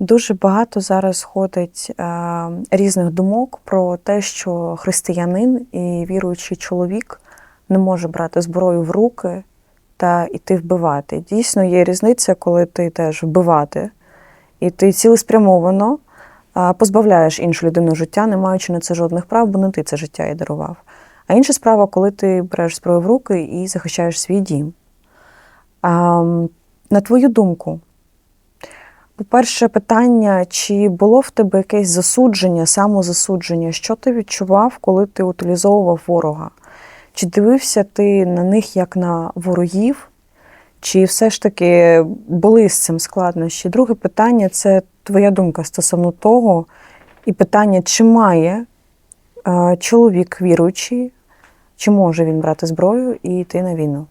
Дуже багато зараз ходить е, різних думок про те, що християнин і віруючий чоловік не може брати зброю в руки та йти вбивати. Дійсно, є різниця, коли ти йдеш вбивати, і ти цілеспрямовано е, позбавляєш іншу людину життя, не маючи на це жодних прав, бо не ти це життя і дарував. А інша справа, коли ти береш зброю в руки і захищаєш свій дім. А, м, на твою думку, по-перше, питання, чи було в тебе якесь засудження, самозасудження? Що ти відчував, коли ти утилізовував ворога? Чи дивився ти на них як на ворогів, чи все ж таки були з цим складнощі? Друге питання це твоя думка стосовно того, і питання, чи має е, чоловік віруючий, чи може він брати зброю і йти на війну?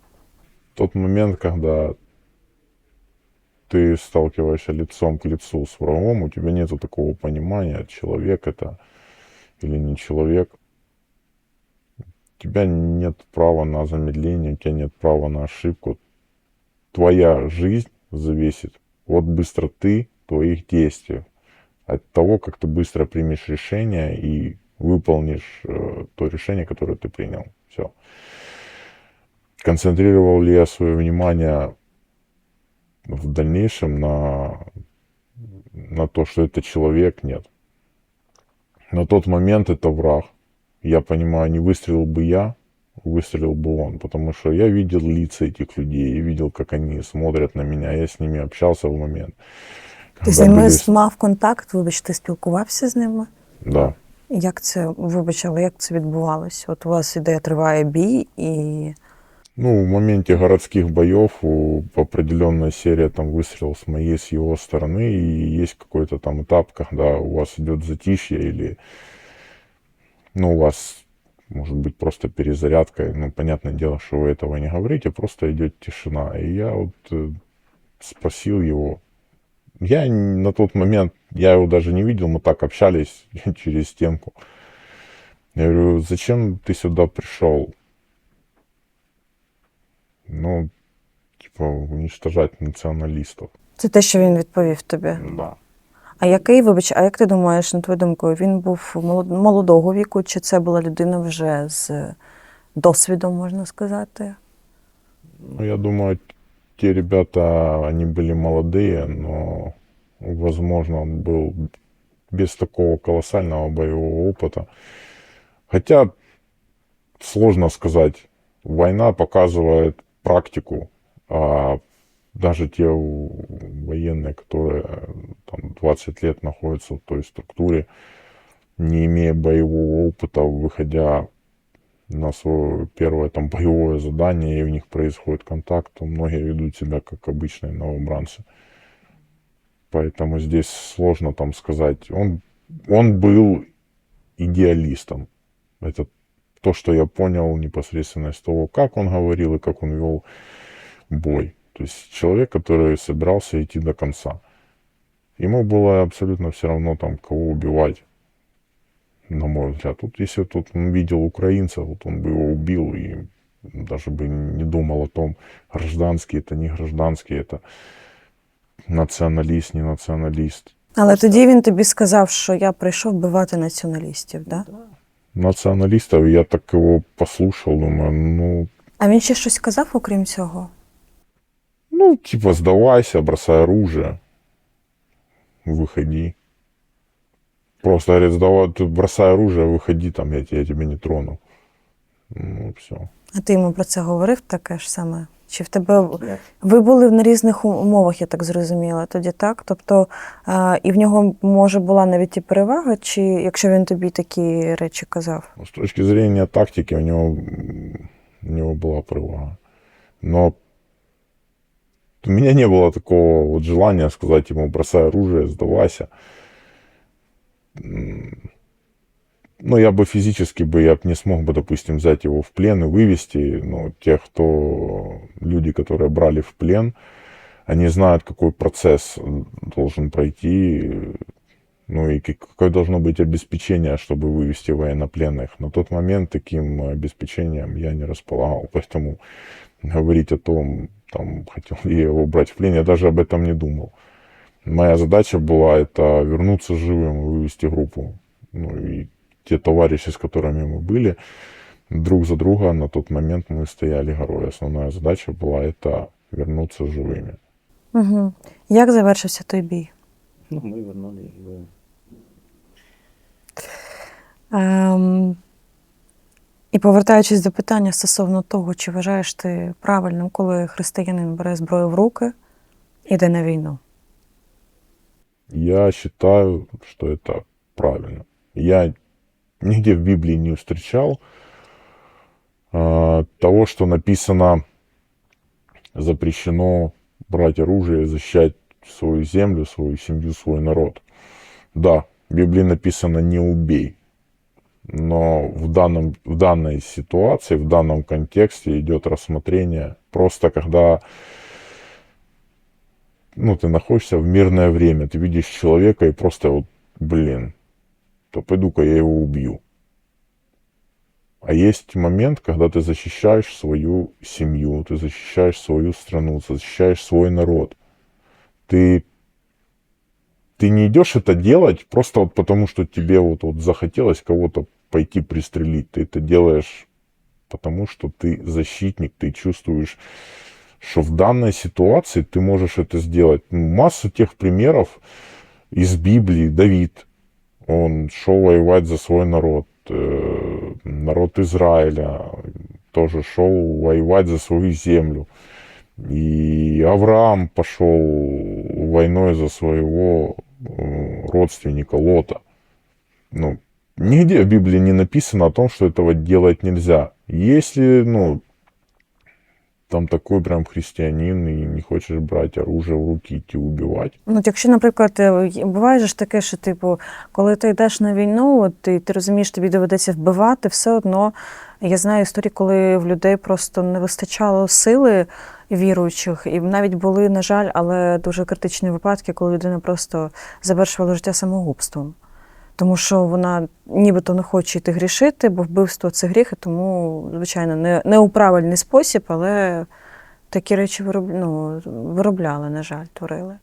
Тот момент, когда ты сталкиваешься лицом к лицу с врагом, у тебя нет такого понимания, человек это или не человек. У тебя нет права на замедление, у тебя нет права на ошибку. Твоя жизнь зависит от быстроты твоих действий, от того, как ты быстро примешь решение и выполнишь э, то решение, которое ты принял. Все. Концентрировал ли я свое внимание в дальнейшем на, на то, что это человек, нет. На тот момент это враг. Я понимаю, не выстрелил бы я, выстрелил бы он, потому что я видел лица этих людей, я видел, как они смотрят на меня, я с ними общался в момент. Ти з когда ними были- мав контакт, вибач, ти спілкувався з ними? Да. Як це, вибач, але як це відбувалось? От у вас іде триває бій, і ну, в моменте городских боев определенная серия там выстрелов с моей, с его стороны, и есть какой-то там этап, когда у вас идет затишье или, ну, у вас может быть просто перезарядка, ну, понятное дело, что вы этого не говорите, просто идет тишина. И я вот э, спросил его, я на тот момент, я его даже не видел, мы так общались через стенку. Я говорю, зачем ты сюда пришел? Ну, типа, уничтожать националистов. це те, що він відповів тобі. Да. А який, вибач, а як ти думаєш, на твою думку, він був молод- молодого віку, чи це була людина вже з досвідом, можна сказати? Ну, я думаю, те ребята, они были молодые, но, возможно, он был без такого колоссального боевого опыта. Хотя, сложно сказать, война показывает Практику, а даже те военные, которые там 20 лет находятся в той структуре, не имея боевого опыта, выходя на свое первое там боевое задание, и у них происходит контакт, то многие ведут себя как обычные новобранцы. Поэтому здесь сложно там сказать. Он, он был идеалистом. Это то, что я понял непосредственно из того, как он говорил и как он вел бой. То есть человек, который собирался идти до конца. Ему было абсолютно все равно там, кого убивать на мой взгляд. Тут, если тут он видел украинца, вот он бы его убил и даже бы не думал о том, гражданский это, не гражданский это, националист, не националист. Але тоді він тобі сказав, що я прийшов вбивати націоналістів, да? Националистов я так его послушал, думаю, ну, А він ще щось сказав, окрім цього? ну, типа, сдавайся, бросай оружие, выходи. Просто говорит, сдавай, ты бросай оружие, выходи, там, я, те- я тебя не трону. Ну, все. А ти йому про це говорив таке ж саме? Чи в тебе ви були на різних умовах, я так зрозуміла, тоді так? Тобто а, і в нього може була навіть і перевага, чи якщо він тобі такі речі казав? Ну, С точки зрения тактики у него, м, у него была права. Но у меня не было такого вот желания сказать ему, бросай оружие, сдавайся. М, Ну, я бы физически бы, я б не смог бы, допустим, взять его в плен и вывести. Но те, кто, люди, которые брали в плен, они знают, какой процесс должен пройти, ну и как- какое должно быть обеспечение, чтобы вывести военнопленных. На тот момент таким обеспечением я не располагал. Поэтому говорить о том, там, хотел ли я его брать в плен, я даже об этом не думал. Моя задача была это вернуться живым и вывести группу. Ну и те товарищи, с которыми мы были, друг за друга на тот момент мы стояли горой. Основная задача была это вернуться живыми. Угу. Як завершився той бій? Ну, мы вернули его. Ем, і повертаючись до питання стосовно того, чи вважаєш ти правильним, коли християнин бере зброю в руки і йде на війну? Я считаю, что это правильно. Я нигде в Библии не встречал а, того, что написано запрещено брать оружие защищать свою землю, свою семью, свой народ. Да, в Библии написано не убей. Но в, данном, в данной ситуации, в данном контексте идет рассмотрение просто когда ну, ты находишься в мирное время, ты видишь человека и просто вот, блин, то пойду-ка я его убью. А есть момент, когда ты защищаешь свою семью, ты защищаешь свою страну, защищаешь свой народ. Ты, ты не идешь это делать просто вот потому, что тебе вот, вот захотелось кого-то пойти пристрелить. Ты это делаешь потому, что ты защитник, ты чувствуешь, что в данной ситуации ты можешь это сделать. Массу тех примеров из Библии. Давид, он шел воевать за свой народ. Э, Народ Израиля тоже шел воевать за свою землю. И Авраам пошел войной за своего э, родственника Лота. Ну, нигде в Библии не написано о том, что этого делать нельзя. Если, ну, там такой прям христианин і не хочеш брати оружие в руки і убивати. Ну, якщо, наприклад, е, буває ж таке, що типу, коли ти йдеш на війну, ти, ти розумієш, тобі доведеться вбивати, все одно я знаю історії, коли в людей просто не вистачало сили віруючих, і навіть були, на жаль, але дуже критичні випадки, коли людина просто завершувала життя самогубством. Тому що вона нібито не хоче йти грішити, бо вбивство це гріх, і тому, звичайно, не, не у правильний спосіб, але такі речі вироб, ну, виробляли, на жаль, творили.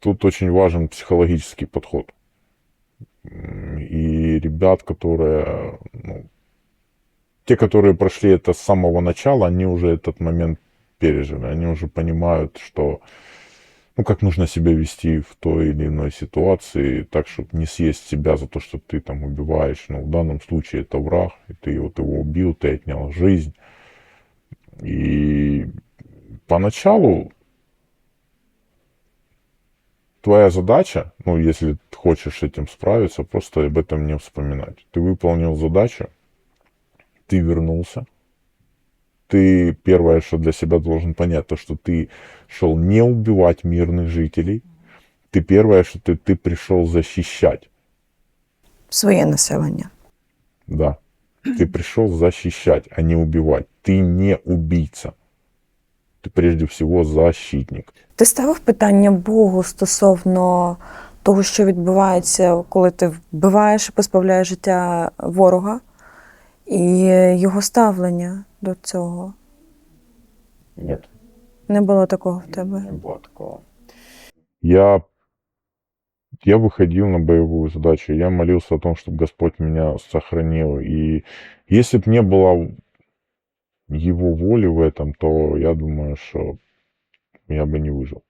Тут очень важен психологический подход. М, И ребят, которые, ну, те, которые прошли это с самого начала, они уже этот момент пережили. Они уже понимают, что, ну, как нужно себя вести в той или иной ситуации, так, чтобы не съесть себя за то, что ты там убиваешь. Ну, в данном случае это враг, и ты вот его убил, ты отнял жизнь. И поначалу твоя задача, ну, если ты хочешь этим справиться, просто об этом не вспоминать. Ты выполнил задачу, ты вернулся Ты первое, что для себя должен понять, то, что ты шел не убивать мирных жителей. Ты первое, что ты, ты пришел защищать. Своє населення. Да. Ты пришел защищать, а не убивать. Ты не убийца. Ты прежде всего защитник. Ти ставив питання Богу стосовно того, що відбувається, коли ти вбиваєш і позбавляєш життя ворога, і його ставлення до цього. Нет, Не було такого в тебе. не было такого. Я, я выходил на боевую задачу, я молился о том, чтобы Господь меня сохранил. И если бы не было его воли в этом, то я думаю, что я бы не выжил.